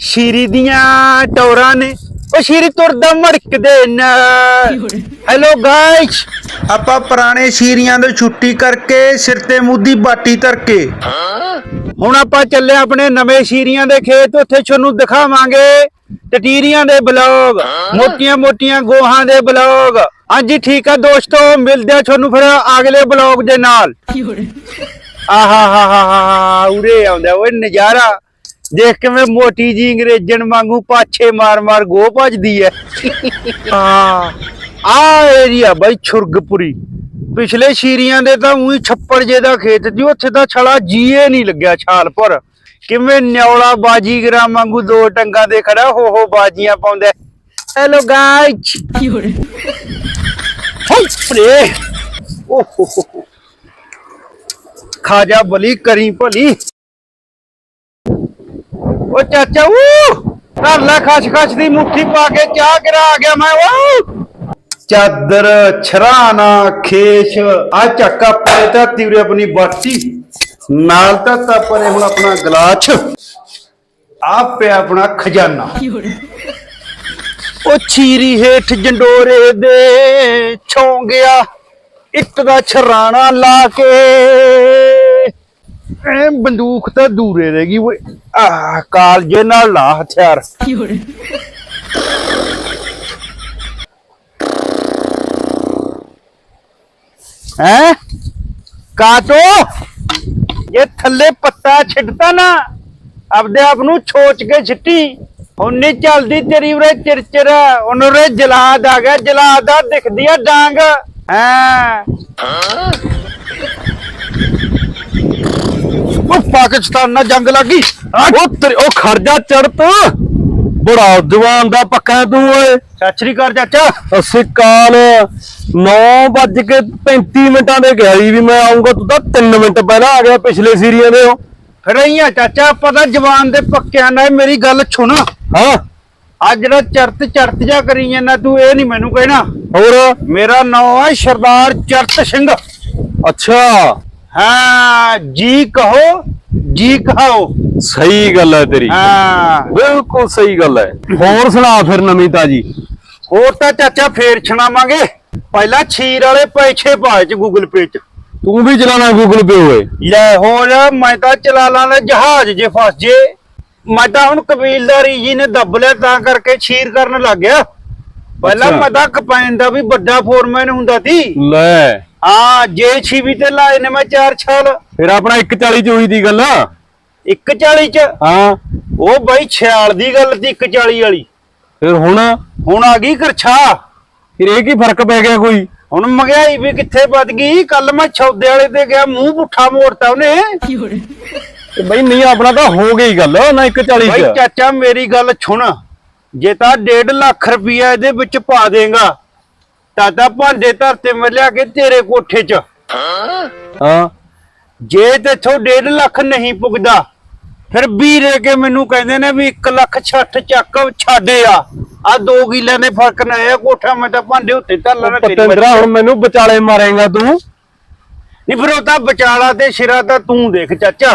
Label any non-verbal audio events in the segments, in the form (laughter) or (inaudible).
ਸ਼ੀਰੀ ਦੀਆਂ ਟੌਰਾਂ ਨੇ ਉਹ ਸ਼ੀਰੀ ਤੁਰਦਾ ਮੜਕਦੇ ਨਾ। ਹੈਲੋ ਗਾਇਸ ਆਪਾਂ ਪੁਰਾਣੇ ਸ਼ੀਰੀਆਂ ਦੇ ਛੁੱਟੀ ਕਰਕੇ ਸਿਰ ਤੇ ਮੁੱਦੀ ਬਾਟੀ ਧਰ ਕੇ ਹੁਣ ਆਪਾਂ ਚੱਲੇ ਆਪਣੇ ਨਵੇਂ ਸ਼ੀਰੀਆਂ ਦੇ ਖੇਤ ਉੱਥੇ ਤੁਹਾਨੂੰ ਦਿਖਾਵਾਂਗੇ ਟਟੀਰੀਆਂ ਦੇ ਬਲੌਗ ਮੋਟੀਆਂ ਮੋਟੀਆਂ ਗੋਹਾਂ ਦੇ ਬਲੌਗ। ਹਾਂਜੀ ਠੀਕ ਆ ਦੋਸਤੋ ਮਿਲਦੇ ਆ ਤੁਹਾਨੂੰ ਫਿਰ ਅਗਲੇ ਬਲੌਗ ਦੇ ਨਾਲ। ਆਹਾ ਹਾ ਹਾ ਹਾ ਉਰੇ ਆਉਂਦਾ ਓਏ ਨਜ਼ਾਰਾ। ਦੇਖ ਕਿਵੇਂ ਮੋਟੀ ਜੀ ਅੰਗਰੇਜ਼ਣ ਵਾਂਗੂ ਪਾਛੇ ਮਾਰ ਮਾਰ ਗੋ ਭਜਦੀ ਐ। ਹਾਂ, ਆ ਏਰੀਆ ਬਾਈ ਛੁਰਗਪੁਰੀ। ਪਿਛਲੇ ਸ਼ੀਰੀਆਂ ਦੇ ਤਾਂ ਉਹੀ ਛੱਪੜ ਜੇ ਦਾ ਖੇਤ ਜੀ ਉੱਥੇ ਤਾਂ ਛਲਾ ਜੀਏ ਨਹੀਂ ਲੱਗਿਆ ਛਾਲ ਪਰ। ਕਿਵੇਂ ਨਿਉਲਾ ਬਾਜੀਗਰਾਂ ਵਾਂਗੂ ਦੋ ਟੰਗਾਂ ਦੇ ਖੜਾ ਹੋ ਹੋ ਬਾਜੀਆਂ ਪਾਉਂਦਾ ਹੈਲੋ ਗਾਇਸ ਹਾਈ ਸਪਰੇ। ਓਹ ਖਾਜਾ ਬਲੀ, ਕਰੀ ਭਲੀ। ਚਾਚਾ ਓ ਧਰ ਲੈ ਖਸ ਖਸ ਦੀ ਮੁੱਠੀ ਪਾ ਕੇ ਚਾਹ ਗਿਰਾ ਆ ਗਿਆ ਮੈਂ ਓ ਚਾਦਰ ਛਰਾਣਾ ਖੇਸ਼ ਆ ਚੱਕਾ ਪਰੇ ਤਾਂ ਤਿਵਰੇ ਆਪਣੀ ਬਾਟੀ। ਨਾਲ ਤਾਂ ਤਾਂ ਪਰੇ ਹੁਣ ਆਪਣਾ ਗਲਾਚ ਆ ਪਿਆ ਆਪਣਾ ਖਜ਼ਾਨਾ। ਉਹ ਛੀਰੀ ਹੇਠ ਜੰਡੋਰੇ ਦੇ ਛੋਂ ਗਿਆ ਇੱਟ ਦਾ ਛਰਾਣਾ ਲਾ ਕੇ। ਐ ਬੰਦੂਕ ਤਾਂ ਦੂਰੇ ਰਹਿ ਗਈ ਓਏ। ਆਹ ਕਾਲਜੇ ਨਾਲ ਲਾ ਹਥਿਆਰ। ਹੈ? ਕਾਟੋ ਇਹ ਥੱਲੇ ਪੱਤਾ ਛਿੱਟਦਾ ਨਾ, ਆਪਦੇ ਆਪ ਨੂੰ ਛੋਚ ਕੇ ਛਿੱਟੀ। ਹੁਣ ਨਹੀਂ ਚੱਲਦੀ ਤੇਰੀ ਉਰੇ ਚਿਰਚਿਰ। ਉਹਨੂੰ ਰੇ ਜਲਾਦ ਆ ਗਿਆ, ਜਲਾਦ ਆ, ਦਿਖਦੀ ਆ ਡਾਂਗ। ਹਾਂ? ਉਹ ਪਾਕਿਸਤਾਨ ਨਾਲ ਜੰਗ ਲੱਗੀ ਉਹ ਤੇਰੇ ਉਹ ਖਰਜਾ ਚੜਤ। ਬੜਾ ਜਵਾਨ ਦਾ ਪੱਕਾ ਹੈ ਤੂੰ ਓਏ। ਸਤਿ ਸ੍ਰੀ ਅਕਾਲ ਚਾਚਾ। ਅਸੀਂ ਕਾਲ 9 ਵੱਜ ਕੇ 35 ਮਿੰਟਾਂ ਦੇ ਗਿਆ ਸੀ ਵੀ ਮੈਂ ਆਉਂਗਾ ਤੂੰ ਤਾਂ 3 ਮਿੰਟ ਪਹਿਲਾਂ ਆ ਗਿਆ ਪਿਛਲੇ ਸੀਰੀਆਂ ਦੇ ਉਹ। ਫਿਰ ਆਈਆਂ ਚਾਚਾ ਪਤਾ ਜਵਾਨ ਦੇ ਪੱਕਿਆਂ ਨਾਲ ਮੇਰੀ ਗੱਲ ਸੁਣ। ਹਾਂ। ਅੱਜ ਜਿਹੜਾ ਚਰਤ ਚਰਤ ਜਾ ਕਰੀ ਜਾਂਦਾ ਤੂੰ ਇਹ ਨਹੀਂ ਮੈਨੂੰ ਕਹਿਣਾ। ਹੋਰ? ਮੇਰਾ ਨਾਮ ਹੈ ਸਰਦਾਰ ਚਰਤ ਸਿੰਘ। ਅੱਛਾ। ਹਾਂ ਜੀ ਕਹੋ ਜੀ ਕਹਾਓ ਸਹੀ ਗੱਲ ਹੈ ਤੇਰੀ। ਹਾਂ। ਬਿਲਕੁਲ ਸਹੀ ਗੱਲ ਹੈ। ਹੋਰ ਸੁਣਾ ਫਿਰ ਨਵੀਂ ਤਾਜੀ। ਹੋਰ ਤਾਂ ਚਾਚਾ ਫੇਰ ਛਣਾਵਾਂਗੇ ਪਹਿਲਾਂ ਛੀਰ ਵਾਲੇ ਪੈਸੇ ਪਾਏ ਚ ਗੂਗਲ ਪੇ ਚ। ਤੂੰ ਵੀ ਚਲਾਣਾ ਗੂਗਲ ਪੇ ਓਏ। ਲੈ ਹੋਰ ਮੈਂ ਤਾਂ ਚਲਾ ਲਾਂਗਾ ਜਹਾਜ਼ ਜੇ ਫਸ ਜੇ। ਮੈਂ ਤਾਂ ਹੁਣ ਕਬੀਲਦਾਰੀ ਜੀ ਨੇ ਦੱਬ ਲਿਆ ਤਾਂ ਕਰਕੇ ਛੀਰ ਕਰਨ ਲੱਗ ਗਿਆ। ਪਹਿਲਾਂ। ਮੈਂ ਤਾਂ ਕਪੈਨ ਦਾ ਵੀ ਵੱਡਾ ਫੋਰਮੈਨ ਹੁੰਦਾ ਸੀ। ਲੈ। ਹਾਂ ਜੇ ਛੀਵੀ ਤੇ ਲਾਏ ਨੇ ਮੈਂ ਚਾਰ ਛਾਲ। ਫਿਰ ਆਪਣਾ 140 ਚ ਹੋਈ ਦੀ ਗੱਲ। 140 ਚ? ਹਾਂ। ਉਹ ਬਾਈ 46 ਦੀ ਗੱਲ ਸੀ 140 ਵਾਲੀ। ਫਿਰ ਹੁਣ? ਹੁਣ ਆ ਗਈ ਕਰਛਾ ਫਿਰ ਇਹ ਕੀ ਫ਼ਰਕ ਪੈ ਗਿਆ ਕੋਈ? ਹੁਣ ਮਹਿੰਗਾਈ ਵੀ ਕਿੱਥੇ ਵੱਧ ਗਈ? ਕੱਲ ਮੈਂ ਛੌਦੇ ਵਾਲੇ ਤੇ ਗਿਆ ਮੂੰਹ ਪੁੱਠਾ ਮੋੜਤਾ ਉਹਨੇ। ਤੇ ਬਈ ਨਹੀਂ ਆਪਣਾ ਤਾਂ ਹੋ ਗਈ ਗੱਲ ਨਾ 140 ਬਾਈ ਚ। ਚਾਚਾ ਮੇਰੀ ਗੱਲ ਸੁਣ। ਜੇ ਤਾਂ 1.5 ਲੱਖ ਰੁਪਇਆ ਇਹਦੇ ਵਿੱਚ ਪਾ ਦੇਗਾ। ਤਾਂ ਤਾਂ ਭਾਂਡੇ ਧਰਤੇ ਮੈਂ ਲਿਆ ਕੇ ਤੇਰੇ ਕੋਠੇ 'ਚ। ਹਾਂ। ਜੇ ਤੇਥੋਂ 1.5 ਲੱਖ ਨਹੀਂ ਪੁੱਗਦਾ ਫਿਰ ਵੀਰੇ ਕੇ ਮੈਨੂੰ ਕਹਿੰਦੇ ਨੇ ਵੀ 1 ਲੱਖ 60 ਚੱਕ ਛਾੜੇ ਆ। ਆ 2 ਕਿੱਲੇ ਨੇ ਫ਼ਰਕ ਨਾ ਆਇਆ ਕੋਠਾ ਮੈਂ ਤਾਂ ਭਾਂਡੇ ਉੱਤੇ ਧਰ ਲੈਣਾ ਪਤੰਦਰਾ ਹੁਣ ਮੈਨੂੰ ਵਿਚਾਲੇ ਮਾਰੇਗਾ ਤੂੰ? ਨਹੀਂ ਫਿਰ ਉਹ ਤਾਂ ਵਿਚਾਲਾ ਤੇ ਸਿਰਾ ਤਾਂ ਤੂੰ ਦੇਖ ਚਾਚਾ।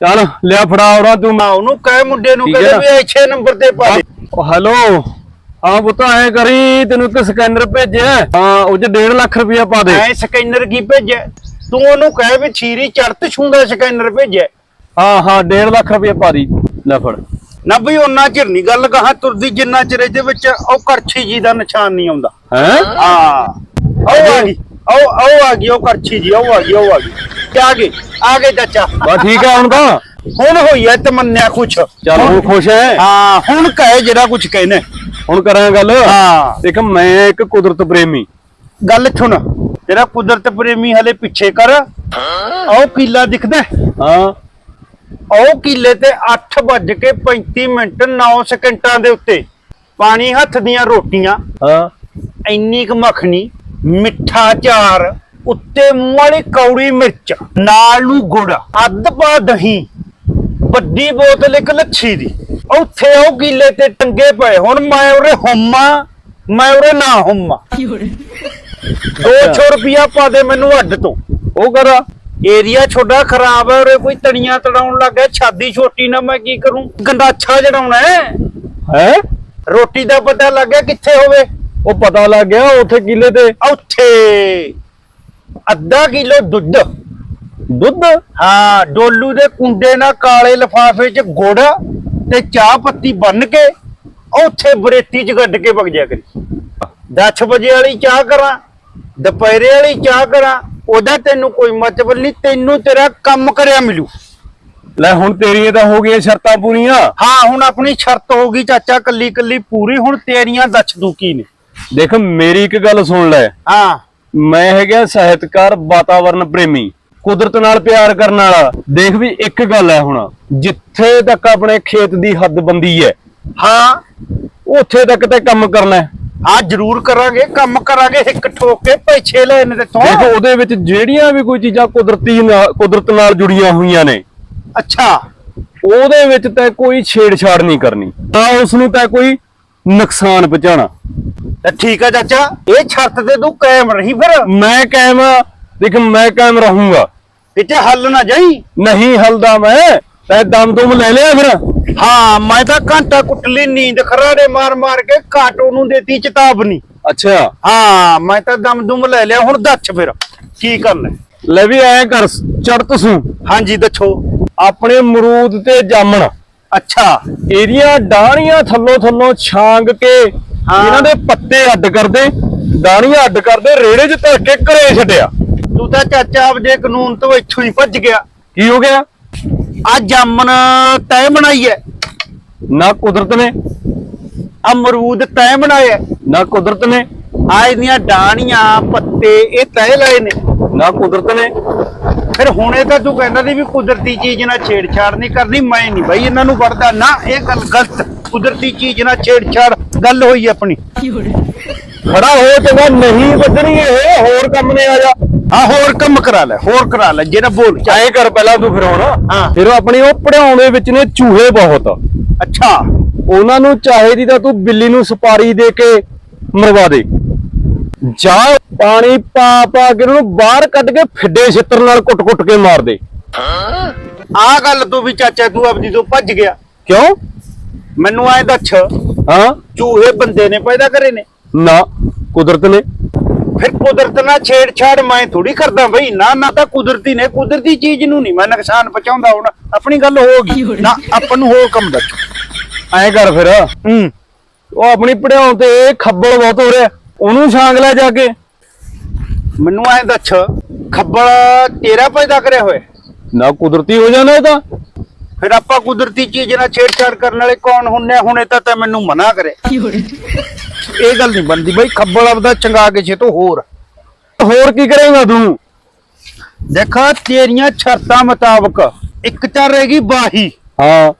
ਚੱਲ ਲਿਆ ਫੜਾ ਔਰਾ ਤੂੰ। ਮੈਂ ਉਹਨੂੰ ਕਹੇ ਮੁੰਡੇ ਨੂੰ ਕਹਿੰਦੇ? ਵੀ 6 ਨੰਬਰ ਤੇ ਪਾ ਦੇ। ਹੈਲੋ। ਆ ਪੁੱਤ ਐ ਕਰੀ ਤੈਨੂੰ ਇੱਕ ਸਕੈਨਰ ਭੇਜਿਆ। ਹਾਂ ਉਹ ਚ 1.5 ਲੱਖ ਰੁਪਇਆ ਪਾ ਦੇ। ਐ ਸਕੈਨਰ ਕੀ ਭੇਜਿਆ? ਤੂੰ ਉਹਨੂੰ ਕਹੇ ਵੀ ਛੀਰੀ ਚੜਤ ਛੂੰਦਾ ਸਕੈਨਰ ਭੇਜਿਆ। ਹਾਂ ਹਾਂ 1.5 ਲੱਖ ਰੁਪਇਆ ਪਾ ਦੀ। ਲੈ ਫੜ। ਨਾ ਬਈ ਉਹਨਾਂ ਚਿਰ ਨਹੀਂ ਗੱਲ ਕਹਾ ਤੁਰਦੀ ਜਿੰਨਾ ਚਿਰ ਇਹਦੇ ਵਿੱਚ ਉਹ ਕਰਛੀ ਜੀ ਦਾ ਨਿਸ਼ਾਨ ਨਹੀਂ ਆਉਂਦਾ। ਹੈ? ਹਾਂ ਉਹ ਆ ਗਈ ਉਹ ਉਹ ਆ ਗਈ ਉਹ ਕਰਛੀ ਜੀ ਉਹ ਆ ਗਈ ਉਹ ਆ ਗਈ। ਆ ਗਏ ਆ ਗਏ ਚਾਚਾ। ਬਸ ਠੀਕ ਹੈ ਹੁਣ ਤਾਂ। ਹੁਣ ਹੋਈ ਐ ਤਮੰਨਿਆ ਕੁਛ ਚੱਲ ਹੁਣ ਖੁਸ਼ ਹੈ ਹਾਂ ਹੁਣ ਕਹੇ ਜਿਹੜਾ ਕੁਛ ਕਹਿੰਦੇ। ਹੁਣ ਕਰਾਂ ਗੱਲ? ਹਾਂ। ਦੇਖ ਮੈਂ ਇੱਕ ਕੁਦਰਤ ਪ੍ਰੇਮੀ। ਗੱਲ ਸੁਣ। ਤੇਰਾ ਕੁਦਰਤ ਪ੍ਰੇਮੀ ਹਲੇ ਪਿੱਛੇ ਕਰ। ਉਹ ਕੀਲਾ ਦਿਖਦਾ ਹੈ? ਉਹ ਕੀਲੇ ਤੇ 8 ਵੱਜ ਕੇ 35 ਮਿੰਟ 9 ਸਕਿੰਟਾਂ ਦੇ ਉੱਤੇ ਪਾਣੀ ਹੱਥ ਦੀਆਂ ਰੋਟੀਆਂ ਹਾਂ। ਇੰਨੀ ਕੁ ਮੱਖਣੀ ਮਿੱਠਾ ਚਾਰ ਉੱਤੇ ਮੂੰਹ ਵਾਲੀ ਕੌੜੀ ਮਿਰਚ ਨਾਲ ਨੂੰ ਗੁੜ ਅੱਧ ਪਾ ਦਹੀਂ ਵੱਡੀ ਬੋਤਲ ਇੱਕ ਲੱਛੀ ਦੀ। ਉੱਥੇ ਉਹ ਕੀਲੇ ਤੇ ਟੰਗੇ ਪਏ। ਹੁਣ ਮੈਂ ਉਰੇ ਹੁੰਮਾ ਮੈਂ ਉਰੇ ਨਾ ਹੁੰਮਾ। 200 ਰੁਪਿਆ ਪਾ ਦੇ ਮੈਨੂੰ ਅੱਡ ਤੋਂ। ਉਹ ਕਰ ਏਰੀਆ ਛੋਡਾ ਖਰਾਬ ਹੈ ਉਰੇ ਕੋਈ ਤਣੀਆਂ ਤੜਾਉਣ ਲੱਗ ਗਿਆ ਛਾਦੀ ਛੋਟੀ ਨਾ ਮੈਂ ਕੀ ਕਰੂੰ? ਗੰਡਾਛਾ ਜੜਾਉਣਾ ਹੈ। ਹੈ? ਰੋਟੀ ਦਾ ਪਤਾ ਲੱਗ ਗਿਆ ਕਿੱਥੇ ਹੋਵੇ? ਉਹ ਪਤਾ ਲੱਗ ਗਿਆ ਉੱਥੇ ਕਿਲੇ ਤੇ। ਉੱਥੇ। ਅੱਧਾ ਕਿਲੋ ਦੁੱਧ। ਦੁੱਧ? ਹਾਂ ਡੋਲੂ ਦੇ ਕੁੰਡੇ ਨਾਲ ਕਾਲੇ ਲਫਾਫੇ 'ਚ ਗੁੜ। ਤੇ ਚਾਹ ਪੱਤੀ ਬੰਨ ਕੇ ਉੱਥੇ ਬਰੇਤੀ 'ਚ ਗੱਡ ਕੇ ਵਗ ਜਾ ਕਰੀ। 10 ਵਜੇ ਵਾਲੀ ਚਾਹ ਕਰਾਂ ਦੁਪਹਿਰੇ ਵਾਲੀ ਚਾਹ ਕਰਾਂ ਉਹਦਾ ਤੈਨੂੰ ਕੋਈ ਮਤਲਬ ਨਹੀਂ ਤੈਨੂੰ ਤੇਰਾ ਕੰਮ ਕਰਿਆ ਮਿਲੂ। ਲੈ ਹੁਣ ਤੇਰੀਆਂ ਤਾਂ ਹੋ ਗਈਆਂ ਸ਼ਰਤਾਂ ਪੂਰੀਆਂ। ਹਾਂ ਹੁਣ ਆਪਣੀ ਸ਼ਰਤ ਹੋ ਗਈ ਚਾਚਾ ਕੱਲੀ ਕੱਲੀ ਪੂਰੀ ਹੁਣ ਤੇਰੀਆਂ ਦੱਸ ਦੂ ਕੀ ਨੇ। ਦੇਖ ਮੇਰੀ ਇੱਕ ਗੱਲ ਸੁਣ ਲੈ। ਹਾਂ। ਮੈਂ ਹੈਗਾ ਸਾਹਿਤਕਾਰ ਵਾਤਾਵਰਣ ਪ੍ਰੇਮੀ। ਕੁਦਰਤ ਨਾਲ ਪਿਆਰ ਕਰਨ ਵਾਲਾ। ਦੇਖ ਵੀ ਇੱਕ ਗੱਲ ਹੈ ਹੁਣ ਜਿੱਥੇ ਤੱਕ ਆਪਣੇ ਖੇਤ ਦੀ ਹੱਦਬੰਦੀ ਹੈ ਹਾਂ। ਉੱਥੇ ਤੱਕ ਤੇ ਕੰਮ ਕਰਨਾ ਹੈ। ਹਾਂ ਜ਼ਰੂਰ ਕਰਾਂਗੇ ਕੰਮ ਕਰਾਂਗੇ ਇੱਕ ਠੋਕ ਕੇ ਪੈਸੇ ਲੈਣੇ ਤੇ ਤੋਂ ਦੇਖ ਉਹਦੇ ਵਿੱਚ ਜਿਹੜੀਆਂ ਵੀ ਕੋਈ ਚੀਜ਼ਾਂ ਕੁਦਰਤੀ ਨਾਲ ਕੁਦਰਤ ਨਾਲ ਜੁੜੀਆਂ ਹੋਈਆਂ ਨੇ ਅੱਛਾ। ਉਹਦੇ ਵਿੱਚ ਤਾਂ ਕੋਈ ਛੇੜਛਾੜ ਨਹੀਂ ਕਰਨੀ। ਤਾਂ ਉਸ ਨੂੰ ਤਾਂ ਕੋਈ ਨੁਕਸਾਨ ਪਹੁੰਚਾਣਾ ਤਾਂ ਠੀਕ ਆ ਚਾਚਾ ਇਹ ਸ਼ਰਤ ਤੇ ਤੂੰ ਕਾਇਮ ਰਹੀ ਫਿਰ। ਮੈਂ ਕਾਇਮ ਆ, ਦੇਖ ਮੈਂ ਕਾਇਮ ਰਹੂੰਗਾ। ਕਿਤੇ ਹੱਲ ਨਾ ਜਾਈ। ਨਹੀਂ ਹਲਦਾ ਮੈਂ ਤੈ ਦਮ ਦੁਮ ਲੈ ਲਿਆ ਫਿਰ। ਹਾਂ ਮੈਂ ਤਾਂ ਘੰਟਾ ਕੁੱਟਲੀ ਨੀਂਦ ਖਰਾੜੇ ਮਾਰ ਮਾਰ ਕੇ ਕਾਟੋ ਨੂੰ ਦੇਤੀ ਚੇਤਾਵਨੀ। ਅੱਛਾ। ਹਾਂ ਮੈਂ ਤਾਂ ਦਮ ਦੁਮ ਲੈ ਲਿਆ ਹੁਣ ਦੱਸ ਫਿਰ ਕੀ ਕਰਨਾ ਹੈ? ਲੈ ਵੀ ਐ ਕਰ ਚੜਤ ਸੂ। ਹਾਂਜੀ ਦੱਸੋ। ਆਪਣੇ ਅਮਰੂਦ ਤੇ ਜਾਮਣ। ਅੱਛਾ। ਇਹਦੀਆਂ ਡਾਣੀਆਂ ਥੱਲੋਂ ਥੱਲੋਂ ਛਾਂਗ ਕੇ ਹਾਂ। ਇਹਨਾਂ ਦੇ ਪੱਤੇ ਅੱਡ ਕਰਦੇ ਡਾਣੀਆਂ ਅੱਡ ਕਰਦੇ ਰੇੜੇ 'ਚ ਧਰ ਕੇ ਘਰੇ ਛੱਡਿਆ। ਤੂੰ ਤਾਂ ਚਾਚਾ ਆਪਦੇ ਕਾਨੂੰਨ ਤੋਂ ਇੱਥੋਂ ਹੀ ਭੱਜ ਗਿਆ। ਕੀ ਹੋ ਗਿਆ? ਆ ਜਾਮਨ ਤੈ ਬਣਾਈ ਹੈ ਨਾ ਕੁਦਰਤ ਨੇ। ਅਮਰੂਦ ਤੈ ਬਣਾਇਆ। ਨਾ ਕੁਦਰਤ ਨੇ। ਆ ਇਹਦੀਆਂ ਡਾਣੀਆਂ ਪੱਤੇ ਇਹ ਤੈ ਲਾਏ ਨੇ। ਨਾ ਕੁਦਰਤ ਨੇ। ਫਿਰ ਹੁਣੇ ਤਾਂ ਤੂੰ ਕਹਿੰਦਾ ਸੀ ਵੀ ਕੁਦਰਤੀ ਚੀਜ਼ ਨਾਲ ਛੇੜਛਾੜ ਨਹੀਂ ਕਰਨੀ ਮੈਂ ਨਹੀਂ ਬਈ ਇਹਨਾਂ ਨੂੰ ਵੜਦਾ ਨਾ ਇਹ ਗੱਲ ਗਲਤ। ਕੁਦਰਤੀ ਚੀਜ਼ ਨਾਲ ਛੇੜਛਾੜ ਗੱਲ ਹੋਈ ਆਪਣੀ। ਖੜਾ ਹੋ ਚੰਗਾ ਨਹੀਂ ਵੱਜਣੀ ਇਹ ਹੋਰ ਕੰਮ ਨੇ ਆ ਜਾ। ਹਾਂ ਹੋਰ ਕੰਮ ਕਰਾ ਲੈ ਹੋਰ ਕਰਾ ਲੈ ਜਿਹੜਾ ਬੋਲ ਐਂ ਕਰ ਪਹਿਲਾਂ ਤੂੰ ਫਿਰ ਹੁਣ। ਹਾਂ। ਫਿਰ ਆਪਣੀ ਉਹ ਪੜਾਉਣ ਦੇ ਵਿੱਚ ਨੇ ਚੂਹੇ ਬਹੁਤ। ਅੱਛਾ। ਉਹਨਾਂ ਨੂੰ ਚਾਹੇ ਦੀ ਤਾਂ ਤੂੰ ਬਿੱਲੀ ਨੂੰ ਸੁਪਾਰੀ ਦੇ ਕੇ ਮਰਵਾ ਦੇ। ਜਾਂ ਪਾਣੀ ਪਾ ਪਾ ਕੇ ਉਹਨੂੰ ਬਾਹਰ ਕੱਢ ਕੇ ਫਿੱਡੇ ਛਿੱਤਰ ਨਾਲ ਕੁੱਟ-ਕੁੱਟ ਕੇ ਮਾਰ ਦੇ। ਆ ਗੱਲ ਤੂੰ ਵੀ ਚਾਚਾ ਤੂੰ ਆਪਦੀ ਤੋਂ ਭੱਜ ਗਿਆ। ਕਿਉਂ? ਮੈਨੂੰ ਐ ਦੱਸ। ਹਾਂ। ਚੂਹੇ ਬੰਦੇ ਨੇ ਪੈਦਾ ਕਰੇ ਨੇ। ਨਾ ਕੁਦਰਤ ਨੇ। ਫਿਰ ਕੁਦਰਤ ਨਾਲ ਛੇੜਛਾੜ ਮੈਂ ਥੋੜੀ ਕਰਦਾ ਬਈ ਨਾ ਨਾ ਤਾਂ ਕੁਦਰਤੀ ਨੇ ਕੁਦਰਤੀ ਚੀਜ਼ ਨੂੰ ਨਹੀਂ ਮੈਂ ਨੁਕਸਾਨ ਪਹੁੰਚਾਉਂਦਾ ਹੁਣ ਆਪਣੀ ਗੱਲ ਹੋ ਗਈ। ਨਾ ਆਪਾਂ ਨੂੰ ਹੋਰ ਕੰਮ ਦੱਸ। ਐਂ ਕਰ ਫਿਰ। ਹੂੰ। ਉਹ ਆਪਣੀ ਪੜਾਉਣ ਤੇ ਖੱਬਲ ਬਹੁਤ ਹੋ ਰਿਹਾ। ਉਹਨੂੰ ਛਾਂਗ ਲੈ ਜਾ ਕੇ। ਮੈਨੂੰ ਐ ਦੱਸ ਖੱਬਲ ਤੇਰਾ ਪੈਦਾ ਕਰਿਆ ਹੋਇਆ। ਨਾ ਕੁਦਰਤੀ ਹੋ ਜਾਣਾ ਇਹ ਤਾਂ। ਫਿਰ ਆਪਾਂ ਕੁਦਰਤੀ ਚੀਜ਼ ਨਾਲ ਛੇੜਛਾੜ ਕਰਨ ਵਾਲੇ ਕੌਣ ਹੁੰਨੇ ਆ? ਹੁਣੇ ਤਾਂ ਤੈਂ ਮੈਨੂੰ ਮਨਾ ਕਰੇ ਇਹ ਗੱਲ ਨਹੀਂ ਬਣਦੀ ਬਈ ਖੱਬਲ ਆਪਦਾ ਚੰਗਾ ਕੇ ਛੇ ਤੋਂ ਹੋਰ। ਹੋਰ ਕੀ ਕਰੇਗਾ ਤੂੰ? ਦੇਖਾ ਤੇਰੀਆਂ ਸ਼ਰਤਾਂ ਮੁਤਾਬਕ ਇੱਕ ਤਾਂ ਰਹੇਗੀ ਬਾਹੀ। ਹਾਂ।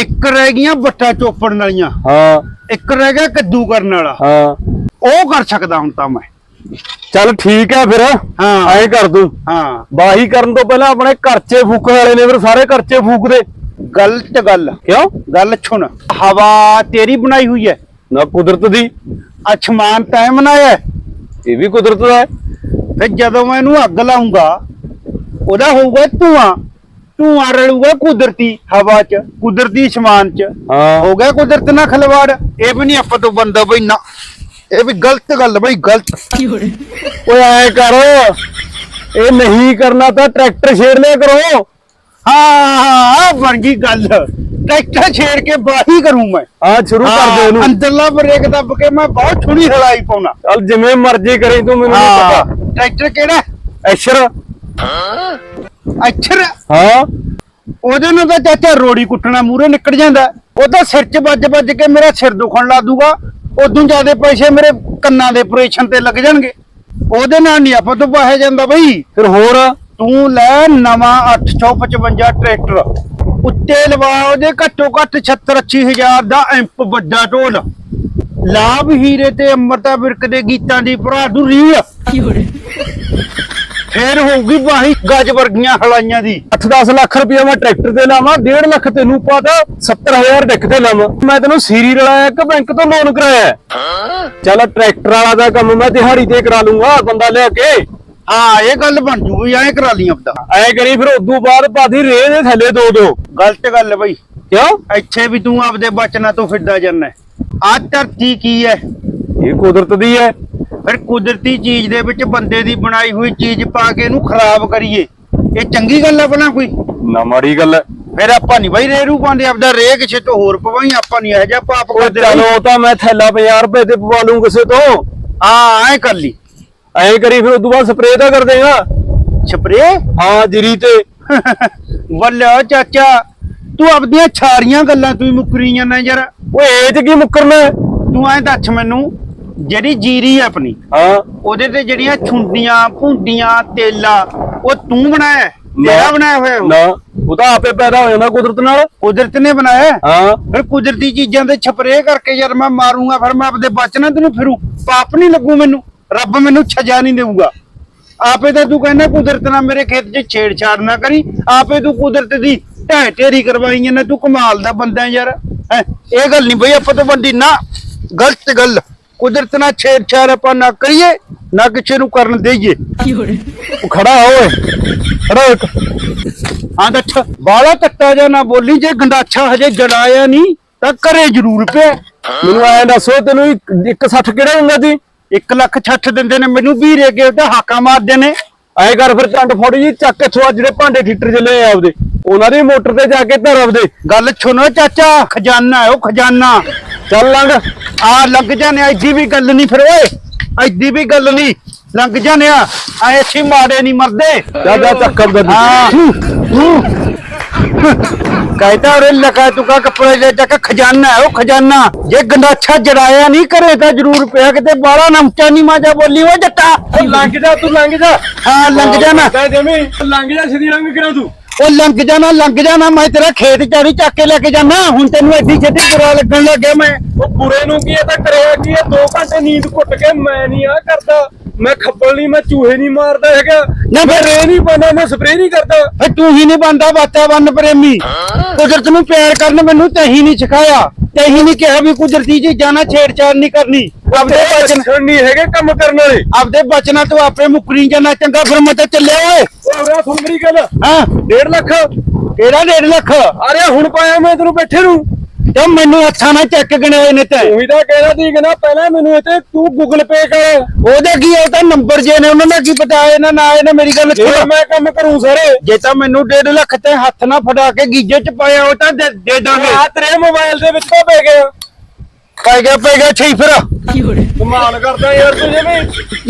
ਇੱਕ ਰਹਿ ਗਈਆਂ ਬੱਟਾ ਚੋਪੜਨ ਵਾਲੀਆਂ। ਹਾਂ। ਇੱਕ ਰਹਿ ਗਿਆ ਕੱਦੂ ਕਰਨ ਵਾਲਾ। ਹਾਂ। ਉਹ ਕਰ ਸਕਦਾ ਹੁਣ ਤਾਂ ਮੈਂ। ਚੱਲ ਠੀਕ ਹੈ ਫਿਰ। ਹਾਂ। ਐਂ ਕਰ ਤੂੰ। ਹਾਂ। ਬਾਹੀ ਕਰਨ ਤੋਂ ਪਹਿਲਾਂ ਆਪਣੇ ਘਰ 'ਚ ਫੂਕਣ ਵਾਲੇ ਨੇ ਫਿਰ ਸਾਰੇ ਘਰ 'ਚ ਫੂਕ ਦੇ ਗਲਤ ਗੱਲ। ਕਿਉਂ? ਗੱਲ ਸੁਣ। ਹਵਾ ਤੇਰੀ ਬਣਾਈ ਹੋਈ ਹੈ। ਨਾ ਕੁਦਰਤ ਦੀ। ਅਛਮਾਨ ਤੈਂ ਬਣਾਇਆ ਹੈ। ਇਹ ਵੀ ਕੁਦਰਤ ਦਾ ਹੈ। ਫਿਰ ਜਦੋਂ ਮੈਂ ਇਹਨੂੰ ਅੱਗ ਲਾਉਂਗਾ ਉਹਦਾ ਹੋਊਗਾ ਧੂਆਂ। ਧੂਆਂ ਰਲੂਗਾ ਕੁਦਰਤੀ ਹਵਾ 'ਚ ਕੁਦਰਤੀ ਅਸਮਾਨ 'ਚ। ਹਾਂ। ਹੋ ਗਿਆ ਕੁਦਰਤ ਨਾਲ ਖਲਵਾੜ। ਇਹ ਵੀ ਨਹੀਂ ਆਪਾਂ ਤੋਂ ਬੰਦਾ ਬਈ ਨਾ ਇਹ ਵੀ ਗਲਤ ਗੱਲ ਬਈ ਗਲਤ। ਓਏ ਐ ਕਰ ਇਹ ਨਹੀਂ ਕਰਨਾ ਤਾਂ ਟਰੈਕਟਰ ਛੇੜ ਲਿਆ ਕਰੋ। ਹਾਂ ਹਾਂ ਬਣ ਗਈ ਗੱਲ। ਟਰੈਕਟਰ ਛੇੜ ਕੇ ਬਾਹੀ ਕਰੂੰ ਮੈਂ। ਹਾਂ ਸ਼ੁਰੂ ਕਰ ਦੇ ਹਾਂ, ਇਹਨੂੰ। ਅੰਦਰਲਾ ਬ੍ਰੇਕ ਦੱਬ ਕੇ ਮੈਂ ਬਹੁਤ ਛੁਣੀ ਹਲਾਈ ਪਾਉਣਾ। ਚੱਲ ਜਿਵੇਂ ਮਰਜ਼ੀ ਕਰੀ ਤੂੰ ਮੈਨੂੰ ਨਹੀਂ ਹਾਂ ਪਤਾ। ਟਰੈਕਟਰ ਕਿਹੜਾ? ਐਸ਼ਰ। ਅੱਛਰ ਹਾਂ। ਉਹਦੇ ਨਾਲ ਤਾਂ ਚਾਚਾ ਰੋੜੀ ਕੁੱਟਣਾ ਮੂਰੇ ਨਿਕਲ ਜਾਂਦਾ। ਉਹ ਤਾਂ ਸਿਰ 'ਚ ਵੱਜ ਵੱਜ ਕੇ ਮੇਰਾ ਸਿਰ ਦੁਖਣ ਲਾ ਦੂਗਾ। ਉਦੋਂ ਜ਼ਿਆਦਾ ਪੈਸੇ ਮੇਰੇ ਕੰਨਾਂ ਦੇ ਆਪਰੇਸ਼ਨ ਤੇ ਲੱਗ ਜਾਣਗੇ। ਉਹਦੇ ਨਾਲ ਨਹੀਂ ਆਪਾਂ ਤੋਂ ਪਾਇਆ ਜਾਂਦਾ ਬਈ। ਫਿਰ ਹੋਰ, ਤੂੰ ਲੈ ਨਵਾਂ 855 ਟਰੈਕਟਰ। ਉੱਤੇ ਲਵਾ ਉਹਦੇ ਘੱਟੋ ਘੱਟ 70 80000 ਦਾ ਐਂਪ ਵੱਡਾ ਢੋਲ। ਲਾਭ ਹੀਰੇ ਤੇ ਅਮਰਤਾ ਵਿਰਕ ਦੇ ਗੀਤਾਂ ਦੀ ਭਰਾ ਦੂ ਰੀਲ ਫੇਰ ਹੋਊਗੀ ਬਾਹੀ ਗੱਜ ਵਰਗੀਆਂ ਹਲਾਈਆਂ ਦੀ। 8-10 ਲੱਖ ਰੁਪਇਆ ਮੈਂ ਟਰੈਕਟਰ ਤੇ ਲਾਵਾਂ 1.5 ਲੱਖ ਤੈਨੂੰ ਪਾਤਾ 70000 ਡਿੱਕ ਤੇ ਲਾਵਾਂ। ਮੈਂ ਤੈਨੂੰ ਸੀਰੀ ਰਲਾਇਆ ਕਿ ਬੈਂਕ ਤੋਂ ਲੋਨ ਕਰਾਇਆ ਚੱਲ ਟਰੈਕਟਰ ਵਾਲਾ ਦਾ ਕੰਮ ਮੈਂ ਦਿਹਾੜੀ ਤੇ ਕਰਾ ਲੂੰਗਾ ਬੰਦਾ ਲਿਆ ਕੇ। ਹਾਂ ਇਹ ਗੱਲ ਬਣ ਜੂ ਵੀ ਐਂ ਕਰਾ ਲਈ ਆਪਦਾ। ਐ ਕਰੀ ਫਿਰ ਉਦੋਂ ਬਾਅਦ ਭਾਦੀ ਰੇ ਦੇ ਥੱਲੇ ਦੋ ਦੋ। ਗਲਤ ਗੱਲ ਬਈ। ਕਿਉਂ? ਇੱਥੇ ਵੀ ਤੂੰ ਆਪਦੇ ਬਚਨਾਂ ਤੋਂ ਫਿਰਦਾ ਜਾਂਦਾ ਆ ਧਰਤੀ ਕੀ ਹੈ? ਇਹ ਕੁਦਰਤ ਦੀ ਹੈ। ਫਿਰ ਕੁਦਰਤੀ ਚੀਜ਼ ਦੇ ਵਿੱਚ ਬੰਦੇ ਦੀ ਬਣਾਈ ਹੋਈ ਚੀਜ਼ ਪਾ ਕੇ ਇਹਨੂੰ ਖਰਾਬ ਕਰੀਏ। ਇਹ ਚੰਗੀ ਗੱਲ ਆ ਬਣਾ ਕੋਈ? ਨਾ ਮਾੜੀ ਗੱਲ ਹੈ ਫਿਰ ਆਪਾਂ ਨਹੀਂ ਬਈ ਰੇਰੂ ਪਾਉਂਦੇ ਆਪਦਾ ਰੇ ਕਿਸੇ ਤੋਂ ਹੋਰ ਪਵਾਈ ਆਪਾਂ ਨਹੀਂ ਇਹੋ ਜਿਹਾ ਪਾਪ ਕਰਦੇ ਚਲੋ ਉਹ ਤਾਂ ਮੈਂ ਥੈਲਾ 50 ਰੁਪਏ ਤੇ ਪਵਾ ਲੂੰ ਕਿਸੇ ਤੋਂ। ਹਾਂ ਐ ਕਰ ਲਈ। ਐ ਕਰੀ ਫਿਰ ਉਦੋਂ ਬਾਅਦ ਸਪਰੇਅ ਤਾਂ ਕਰ ਦੇਗਾ ਸਪਰੇ ਹਾਂ ਜੀਰੀ ਤੇ। (laughs) ਵੱਲਿਆ ਚਾਚਾ ਤੂੰ ਆਪਦੀਆਂ ਛਾਰੀਆਂ ਗੱਲਾਂ ਤੂੰ ਹੀ ਮੁੱਕਰੀ ਜਾਂਦਾ ਯਾਰ। ਓਏ ਇਹ ਚ ਕੀ ਮੁੱਕਰਨਾ? ਤੂੰ ਐ ਦੱਸ ਮੈਨੂੰ ਜਿਹੜੀ ਜੀਰੀ ਹੈ ਆਪਣੀ ਹਾਂ। ਉਹਦੇ ਤੇ ਜਿਹੜੀਆਂ ਛੁੰਡੀਆਂ ਭੁੰਡੀਆਂ ਤੇਲਾ ਉਹ ਤੂੰ ਬਣਾਇਆ? ਤੇਰਾ। ਬਣਾਇਆ ਹੋਇਆ ਉਹ? ਨਾ। ਉਹ ਤਾਂ ਆਪੇ ਪੈਦਾ ਹੋ ਜਾਂਦਾ ਕੁਦਰਤ ਨਾਲ। ਕੁਦਰਤ ਨੇ ਬਣਾਇਆ ਹੈ। ਹਾਂ। ਫਿਰ ਕੁਦਰਤੀ ਚੀਜ਼ਾਂ ਤੇ ਛਪਰੇ ਕਰਕੇ ਯਾਰ ਮੈਂ ਮਾਰੂੰਗਾ ਫਿਰ ਮੈਂ ਆਪਦੇ ਬਚਨਾਂ ਤੈਨੂੰ ਫਿਰੂ। ਪਾਪ ਨਹੀਂ ਲੱਗੂ ਮੈਨੂੰ। ਰੱਬ ਮੈਨੂੰ ਸਜ਼ਾ ਨਹੀਂ ਦੇਊਗਾ। ਆਪੇ ਤਾਂ ਤੂੰ ਕਹਿੰਦਾ ਕੁਦਰਤ ਨਾਲ ਮੇਰੇ ਖੇਤ 'ਚ ਛੇੜਛਾੜ ਨਾ ਕਰੀ। ਆਪੇ ਤੂੰ ਕੁਦਰਤ ਦੀ ਢਹਿ ਢੇਰੀ ਕਰਵਾਈ ਜਾਂਦਾ। ਤੂੰ ਕਮਾਲ ਦਾ ਬੰਦਾ ਹੈ ਯਾਰ। ਹੈਂ, ਇਹ ਗੱਲ ਨਹੀਂ ਬਈ ਆਪਾਂ ਤੋਂ ਬੰਦੀ ਨਾ। ਗਲਤ ਗੱਲ। ਕੁਦਰਤ ਨਾਲ ਛੇੜਛਾੜ ਆਪਾਂ ਨਾ ਕਰੀਏ, ਨਾ ਕਿਸੇ ਨੂੰ ਕਰਨ ਦੇਈਏ। ਉਹ ਖੜਾ ਓਏ, ਖੜਾ ਇੱਕ। ਹਾਂ ਦੱਛ ਬਾਲਾ ਤੱਤਾ ਜਾਂ ਨਾ ਬੋਲੀ, ਜੇ ਗੰਡਾਛਾ ਹਜੇ ਜੜਾਇਆ ਨਹੀਂ, ਤਾਂ ਕਰੇ ਜ਼ਰੂਰ ਪਿਆ। ਮੈਨੂੰ ਐਂ ਦੱਸੋ ਤੈਨੂੰ ਇੱਕ- ਇੱਕ 60 ਕਿਹੜਾ ਹੁੰਦਾ ਸੀ? 1 ਲੱਖ 60 ਦਿੰਦੇ ਨੇ, ਮੈਨੂੰ ਵੀਰੇ ਕੇ ਤੇ ਹਾਕਾ ਮਾਰਦੇ ਨੇ। ਐਂ ਕਰ ਫਿਰ ਟੰਡ ਫੋੜੀ ਜੀ ਚੱਕ ਇੱਥੋਂ ਆ ਜਿਹੜੇ ਭਾਂਡੇ ਠੀਟਰ ਚੱਲੇ ਆ ਆਪਦੇ। ਉਹਨਾਂ ਦੀ ਮੋਟਰ ਤੇ ਜਾ ਕੇ ਧਰ ਆਪਦੇ। ਗੱਲ ਸੁਣੋ ਚਾਚਾ, ਖਜ਼ਾਨਾ ਹੈ ਉਹ ਖਜ਼ਾਨਾ। ਚੱਲ ਲੰਘ। ਆ ਲੰਘ ਜਾਣੇ ਐਡੀ ਵੀ ਗੱਲ ਨਹੀਂ ਫਿਰ ਓਏ। ਐਡੀ ਵੀ ਗੱਲ ਨਹੀਂ। ਲੰਘ ਜਾਣੇ ਆ। ਐਸੀ ਮਾੜੇ ਨਹੀਂ ਮਰਦੇ। ਦਾਦਾ ਚੱਕਰ ਦਾ ਕਹਿੰਦਾ ਉਰੇ ਲਗਾ ਤੁਕਾ ਕੱਪੜੇ ਲੈ ਜਾ ਕੇ ਖਜ਼ਾਨਾ ਹੈ ਉਹ ਖਜ਼ਾਨਾ। ਜੇ ਗੰਦਾਛਾ ਜੜਾਇਆ ਨਹੀਂ ਕਰੇ ਤਾਂ ਜ਼ਰੂਰ ਪਿਆ ਕਿਤੇ। ਬਾਲਾ ਨਮਚਾ ਨਹੀਂ ਮਾਜਾ ਬੋਲੀ ਓ ਜੱਟਾ। ਲੰਘ ਜਾ ਤੂੰ ਲੰਘ ਜਾ। ਹਾਂ ਲੰਘ ਜਾ ਮੈਂ। ਕਹਿੰਦੇ ਜਾ ਸਿੱਧੀ ਲੰਘ ਕਰਾਂ ਤੂੰ। ਉਹ ਲੰਘ ਜਾਣਾ ਲੰਘ ਜਾਣਾ, ਮੈਂ ਤੇਰਾ ਖੇਤ ਚਾੜੀ ਚੱਕ ਕੇ ਲੈ ਕੇ ਜਾਣਾ। ਹੁਣ ਤੈਨੂੰ ਐਡੀ ਛੇਤੀ ਬੁਰਾ ਲੱਗਣ ਲੱਗਿਆ ਮੈਂ। ਉਹ ਬੁਰੇ ਨੂੰ ਕੀ ਹੈ ਤਾਂ ਕਰਿਆ ਕੀ ਹੈ 2 ਘੰਟੇ ਨੀਂਦ ਘੁੱਟ ਕੇ ਮੈਂ ਨਹੀਂ ਆ ਕਰਦਾ। ਮੈਂ ਖੱਬਲ ਨਹੀਂ ਮੈਂ ਚੂਹੇ ਨਹੀਂ ਮਾਰਦਾ ਹੈਗਾ। ਨਾ ਫਿਰ ਰੇ ਨਹੀਂ ਪਾਉਂਦਾ ਮੈਂ ਸਪਰੇਅ ਨਹੀਂ ਕਰਦਾ। ਫੇ ਤੂੰ ਹੀ ਨਹੀਂ ਬੰਦਾ ਵਾਤਾਵਰਨ ਪ੍ਰੇਮੀ। ਕੁਦਰਤ ਨੂੰ ਪਿਆਰ ਕਰਨ ਮੈਨੂੰ ਤਹੀਂ ਨਹੀਂ ਸਿਖਾਇਆ। ਤਹੀਂ ਨਹੀਂ ਕਿਹਾ ਵੀ ਕੁਦਰਤੀ ਚੀਜ਼ਾਂ ਨਾਲ ਛੇੜਛਾੜ ਨਹੀਂ ਕਰਨੀ। ਆਪਦੇ ਬਚਨ ਲੱਛਣ ਨਹੀਂ ਹੈਗੇ ਕੰਮ ਕਰਨ ਵਾਲੇ। ਆਪਦੇ ਬਚਨਾਂ ਤੋਂ ਆਪੇ ਮੁਕਰੀ ਜਾਣਾ ਚੰਗਾ ਫਿਰ ਮੈਂ ਤਾਂ ਚੱਲਿਆ ਓਏ। ਉਰੇ ਸੁਣ ਮੇਰੀ ਗੱਲ। ਹਾਂ। 1.5 ਲੱਖ। ਕਿਹੜਾ 1.5 ਲੱਖ? ਅਰੇ ਹੁਣ ਪਾਇਆ ਮੈਂ ਤੈਨੂੰ ਬੈਠੇ ਨੂੰ। ਤੇ ਮੈਨੂੰ ਹੱਥਾਂ ਨਾਲ ਚੈੱਕ ਗਣਾਏ ਨੇ ਤੇ। ਉਹੀ ਤਾਂ ਕਹਿਣਾ ਸੀ ਕਿ ਨਾ ਪਹਿਲਾਂ ਮੈਨੂੰ ਇੱਥੇ ਤੂੰ ਗੂਗਲ ਪੇ ਕਰ। ਉਹਦੇ ਕੀ ਉਹ ਤਾਂ ਨੰਬਰ ਜੇ ਨੇ ਉਹਨਾਂ ਦਾ ਕੀ ਪਤਾ ਇਹਨਾਂ ਨਾ ਇਹਨੇ ਮੇਰੀ ਗੱਲ ਜੇ ਸੁਣ। ਮੈਂ ਕੰਮ ਕਰੂੰ ਸਾਰੇ। ਜੇ ਤਾਂ ਮੈਨੂੰ 1.5 ਲੱਖ ਤੇ ਹੱਥ ਨਾਲ ਫੜਾ ਕੇ ਗੀਜੇ ਚ ਪਾਇਆ ਉਹ ਤਾਂ ਦੇ ਦੇ ਦਾਂਗੇ। ਆ ਤੇਰੇ ਮੋਬਾਈਲ ਦੇ ਵਿੱਚ ਪੈ ਗਿਆ। ਪੈ ਗਿਆ ਪੈ ਗਿਆ ਛਈ ਫਿਰ। ਕਮਾਲ ਕਰਦਾ ਯਾਰ ਤੂੰ ਜਿਵੇਂ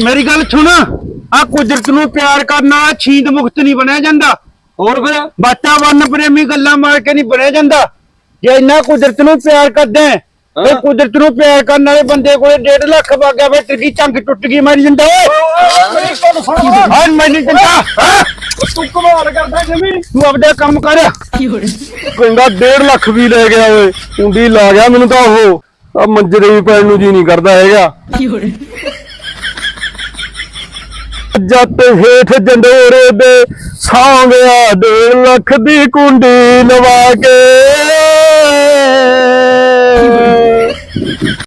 ਮੇਰੀ ਗੱਲ ਸੁਣ ਆ ਕੁਦਰਤ ਨੂੰ ਪਿਆਰ ਕਰਨ ਛੀਂਦ ਮੁਕਤ ਨਹੀਂ ਬਣਿਆ ਜਾਂਦਾ। ਹੋਰ ਫਿਰ? ਵਾਤਾਵਰਨ ਪ੍ਰੇਮੀ ਗੱਲਾਂ ਮਾਰ ਕੇ ਨਹੀਂ ਬਣਿਆ ਜਾਂਦਾ। ਜੇ ਇੰਨਾ ਕੁਦਰਤ ਨੂੰ ਪਿਆਰ ਕਰਦੇ ਤੇ। ਕੁਦਰਤ ਨੂੰ ਪਿਆਰ ਕਰਨ ਵਾਲੇ ਬੰਦੇ ਕੋਲੇ 1.5 ਲੱਖ ਵਾਗਿਆ ਵੇ ਟਿੱਕੀ ਚੰਗ ਟੁੱਟ ਗਈ ਮਾਰੀ ਜਾਂਦਾ ਓਏ। ਹਾਂ ਮੈਂ ਨਹੀਂ ਦਿੰਦਾ ਹਾਂ? ਤੂੰ ਕਮਾਲ ਕਰਦਾ ਜਿਵੇਂ ਤੂੰ ਆਪਦਾ ਕੰਮ ਕਰ। ਕਹਿੰਦਾ 1.5 ਲੱਖ ਵੀ ਲੈ ਗਿਆ ਓਏ ਕੁੰਡੀ ਲਾ ਗਿਆ ਮੈਨੂੰ ਤਾਂ ਉਹ। ਆ ਮੰਜਰੇ ਵੀ ਪੈਣ ਨੂੰ ਜੀ ਨਹੀਂ ਕਰਦਾ ਹੈਗਾ। ਜੱਟ ਹੇਠ ਜੰਡੋਰੇ ਦੇ ਸੌਂ ਗਿਆ 1.5 ਲੱਖ ਦੀ ਕੁੰਡੀ ਲਵਾ ਕੇ Yeah. (laughs)